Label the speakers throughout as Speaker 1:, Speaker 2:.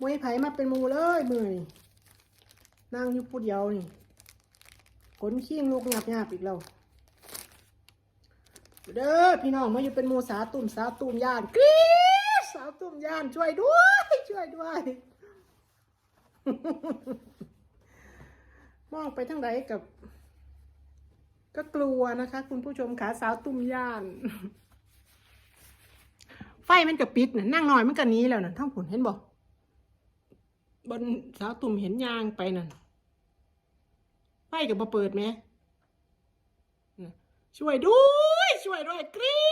Speaker 1: มวยไผมาเป็นมูเลยมือนี่นั่งอยู่ผู้เดียวนี่ขนขี้งลูกหยาบหยาบๆอีกแล้วเด้อพี่น้องมาอยู่เป็นมูสาตุ่มสาตุ่มย่านกรี๊ดสาวตุ่มย่านช่วยด้วยช่วยด้วย มองไปทางไหนกับ ก็กลัวนะคะ คุณผู้ชมขาสาวตุ่มย่านไฟมันกับปิดนะนั่งหน่อยมันก็หนี้แล้วน่ะทั้งผลเห็นบอก บนสาวตุ่มเห็นยางไปนั่นไฟกับมาเปิดไหมช่วยด้วย ช่วยด้วยกรี๊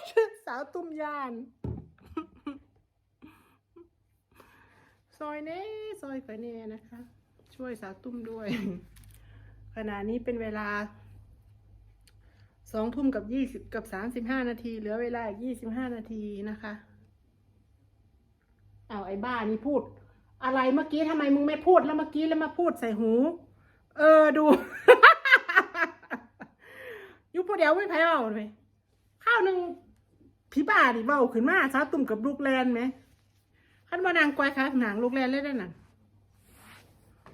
Speaker 1: ดสาวตุ่มยาน ซอยเน่ซอยไปเน่นะคะ ช่วยสาวตุ้มด้วย ขณะนี้เป็นเวลาสองทุ่มกับยี่สิบกับสามสิบห้านาที เหลือเวลาอีกยี่สิบห้านาทีนะคะ เอาไอ้บ้านี่พูด อะไรเมื่อกี้ทำไมมึงไม่พูดแล้วเมื่อกี้แล้วมาพูดใส่หู เออดูอยุบพวกเดียวไม่แพ้เบาเลยข้าวหนึ่งพี่บ้าดิเบาขึ้นมาสาตุ่มกับลูกแลนไหมขันมานางกวายค่ะหนังลูกแลนเล่นได้น่ะ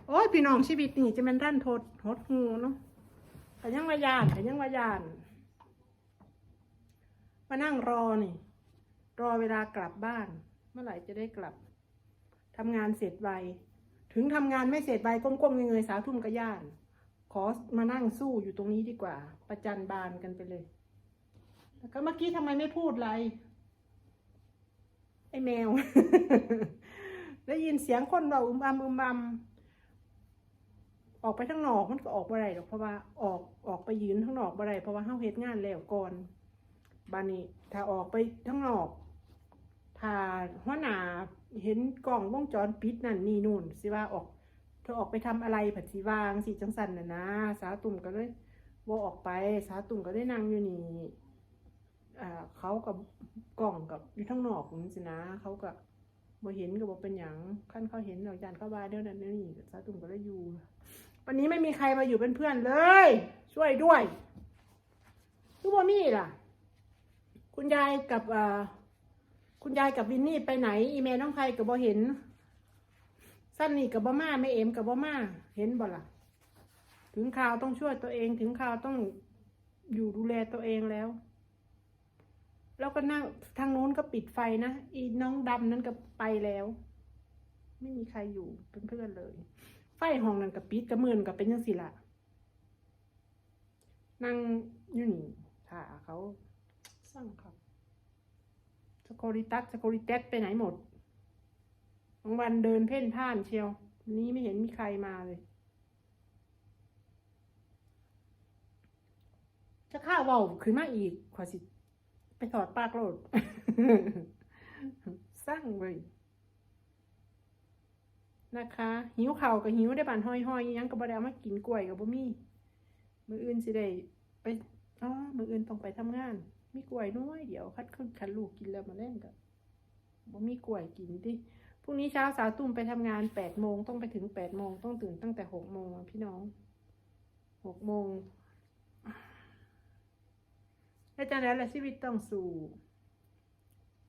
Speaker 1: โอ้ยพี่น้องชีวิตนี่จะเป็นด้านโทษหดหูเนาะแต่ยังวายานแต่ยังวายาน มานั่งรอนี่ รอเวลากลับบ้าน เมื่อไหร่จะได้กลับ ทำงานเสร็จไว ถึงทำงานไม่เสร็จไวก้มๆเงยๆสาวทุ่มกระย่าน ขอมานั่งสู้อยู่ตรงนี้ดีกว่า ประจันบานกันไปเลย แล้วก็เมื่อกี้ทำไมไม่พูดอะไร ไอ้แมว ได้ยินเสียงคนเราอึมอัมอึมอัมออกไปข้งนอกมันก็ออกบ่ได้หรอกเพราะว่าออกออกไปยืนข้งนอกบ่ได้เพราะว่าเฮาเฮ็ดงานแล้วก่อนบานนี้ถ้าออกไปข้งนอก ถ้าหัวหน้า เห็นกล้องวงจรปิดนั่นนี่นู่นสิว่าออก เธอออกไปทำอะไรผัดสีวางสีจังสันน่ะนะ สาวตุ่มก็เลยว่าออกไปสาวตุ่มก็ได้นั่งอยู่นี่อ่าเขากับกล่องกับอยู่ทั้งนอกนี่สินะ เขากับบ่เห็นก็บอกเป็นอย่างขั้นเขาเห็นเราจานเข้าบาเดี๋ยวนั้นเดี๋ยนี่สาวตุ่มก็ได้อยู่ วันนี้ไม่มีใครมาอยู่เป็นเพื่อนเลย ช่วยด้วยทุกบ่มีล่ะ คุณยายกับอ่า คุณยายกับวินนี่ไปไหน อีเมลน้องใครกับบ่เห็น สั้นนี่กับบ่มาไม่เอ็มกับบ่มาเห็นบ่ล่ะ ถึงข่าวต้องช่วยตัวเองถึงข่าวต้องอยู่ดูแลตัวเองแล้ว แล้วก็นั่งทางโน้นก็ปิดไฟนะอีน้องดำนั้นก็ไปแล้ว ไม่มีใครอยู่เป็นเพื่อนเลย ไฟห้องนั้นกับปิดกับมือนกับเป็นยังสิละนั่งอยู่นี่ถ่าเขาสร้างครับ สกอริตัสสกอริเตสไปไหนหมดบางวันเดินเพ่นพ่านเชียว วันนี้ไม่เห็นมีใครมาเลย จะข้าวเบาขึ้นมาอีก ขอสิ ไปถอดปากโลด สร้างเลยนะคะ หิวเข่ากับหิวได้บานห้อยๆอิหยังก็บ่ไดามากินกล้วยกับบ่มีมืออื่นสิได้ไปอ๋อมืออื่นต้องไปทำงาน มีกล้วยน้อยเดี๋ยวคัดขึ้นคันลูกกินแล้วมาเล่นกับบ่มีกล้วยกินดิพรุ่งนี้เช้าสาวตุ้มไปทำงานแปดโมงต้องไปถึงแปดโมงต้องตื่นตั้งแต่หกโมงพี่น้องหกโมงอาจารย์แล้วแหละชีวิตต้องสู้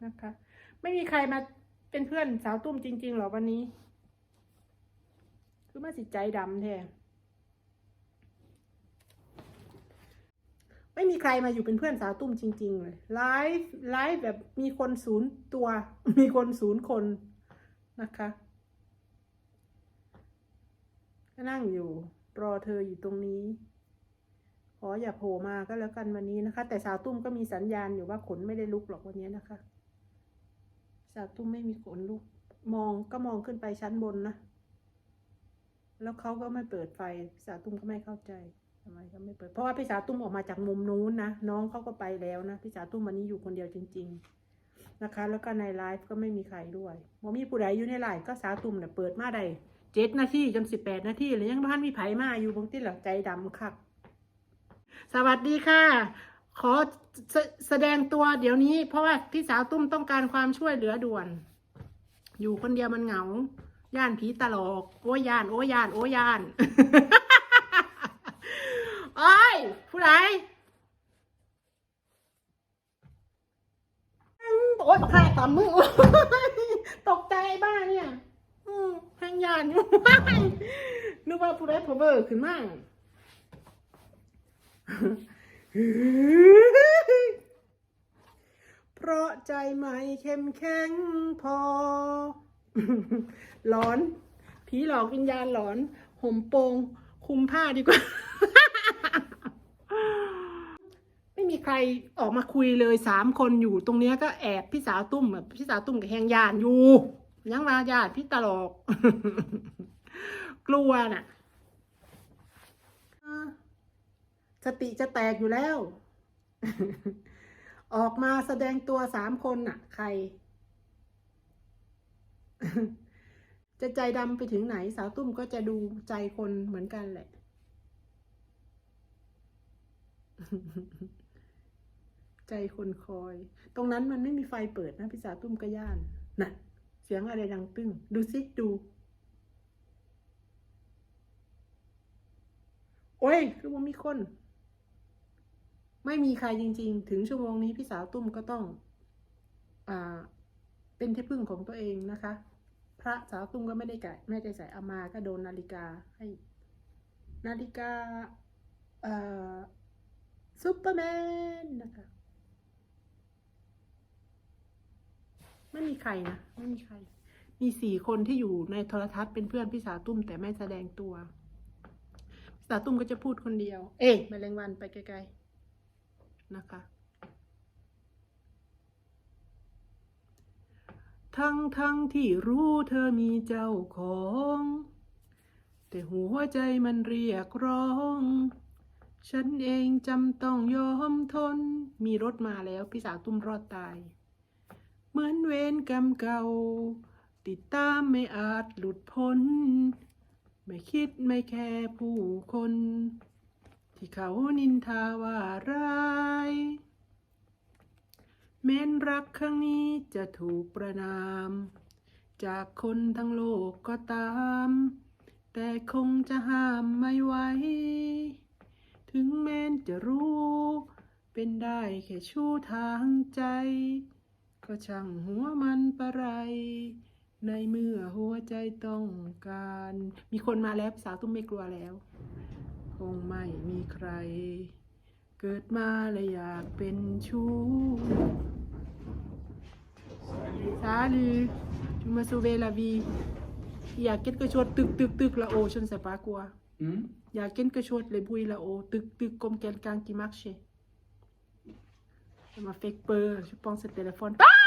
Speaker 1: นะคะ ไม่มีใครมาเป็นเพื่อนสาวตุ้มจริง ๆ หรอวันนี้ คือมาสิใจดำแท้ ไม่มีใครมาอยู่เป็นเพื่อนสาวตุ้มจริง ๆ เลยไลฟ์ไลฟ์แบบมีคนศูนย์ตัว มีคนศูนย์คนนะคะก็นั่งอยู่รอเธออยู่ตรงนี้ ขออย่าโผล่มาก็แล้วกันวันนี้นะคะ แต่สาวตุ้มก็มีสัญญาณอยู่ว่าขนไม่ได้ลุกหรอกวันนี้นะคะ สาวตุ้มไม่มีขนลุก มองก็มองขึ้นไปชั้นบนนะ แล้วเขาก็ไม่เปิดไฟ สาวตุ้มก็ไม่เข้าใจ ทำไมเขาไม่เปิด เพราะว่าพี่สาวตุ้มออกมาจากมุมนู้นนะ น้องเขาก็ไปแล้วนะ พี่สาวตุ้มวันนี้อยู่คนเดียวจริง ๆ นะคะ แล้วก็ในไลฟ์ก็ไม่มีใครด้วยมมีผู้ใดอยู่ในไลฟ์ก็สาวตุ้มเนี่ยเปิดมาได้เจ็ดนาทีจนสิบแปดนาทีเลยยังบ้านมีไผมาอยู่บางที่หลังใจดำคักสวัสดีค่ะ ขอแสแสดงตัวเดี๋ยวนี้ เพราะว่าพี่สาวตุ้มต้องการความช่วยเหลือด่วน อยู่คนเดียวมันเหงา ย่านผีตลกโอ้ยย่าน โอ้ยย่าน โอ้ยย่าน ผู้ใดโอ้ยข้าต่ำมึงตกใจบ้าเนี่ยอืมแหงยานอยู่นึกว่าผู้ใดพอเบอร์ขึ้นมาเพราะใจไม่เข้มแข็งพอ หลอน ผีหลอกวิญญาณหลอน ห่มโปง คุมผ้าดีกว่า ใครออกมาคุยเลยสามคนอยู่ตรงเนี้ยก็แอบพี่สาวตุ้มแบบพี่สาวตุ้มกับแหงยานอยู่ยังมาญาติพี่ตลก กลัวน่ะสติจะแตกอยู่แล้ว ออกมาแสดงตัวสามคนน่ะ ใคร จะใจดำไปถึงไหน สาวตุ้มก็จะดูใจคนเหมือนกันแหละ ใจคนคอย ตรงนั้นมันไม่มีไฟเปิดนะพี่สาวตุ้มก็ย่านน่ะ เสียงอะไรดังตึ้ง ดูสิดู โอ้ย คือว่ามีคน ไม่มีใครจริง ๆ ถึงชั่วโมงนี้พี่สาวตุ้มก็ต้อง อ่า เป็นที่พึ่งของตัวเองนะคะ พระสาวตุ้มก็ไม่ได้ไก่ไม่ได้ใส่อามาก็โดนนาฬิกาให้ นาฬิกา เอ่อซูเปอร์แมนนะคะ ไม่มีใครนะ ไม่มีใคร มีสี่คนที่อยู่ในโทรทัศน์เป็นเพื่อนพี่สาวตุ้มแต่ไม่แสดงตัว พี่สาวตุ้มก็จะพูดคนเดียว เอ๊ะแมลงวันไปไกลๆนะคะ ทั้งทั้งที่รู้เธอมีเจ้าของ แต่หัวใจมันเรียกร้อง ฉันเองจำต้องยอมทน มีรถมาแล้วพี่สาวตุ้มรอดตาย เหมือนเวรกรรมเก่า ติดตามไม่อาจหลุดพ้น ไม่คิดไม่แค่ผู้คน ที่เขานินทาว่าร้าย แม้นรักครั้งนี้จะถูกประนาม จากคนทั้งโลกก็ตาม แต่คงจะห้ามไม่ไหวถึงแม้นจะรู้ เป็นได้แค่ชู้ทางใจ ก็ช่างหัวมันประไร ในเมื่อหัวใจต้องการ มีคนมาแล้วสาวตุ้มไม่กลัวแล้ว คงไม่มีใคร เกิดมาและอยากเป็นชู้ Salut, tu m'as sauvé la vie. Il y a quelque chose, tuc, tuc, tuc là-haut, je ne sais pas quoi.
Speaker 2: Hmm?
Speaker 1: Il y a quelque chose, les bruits là-haut, tuc, tuc, comme quelqu'un qui marchait. Ça m'a fait peur, je pense au téléphone. Ah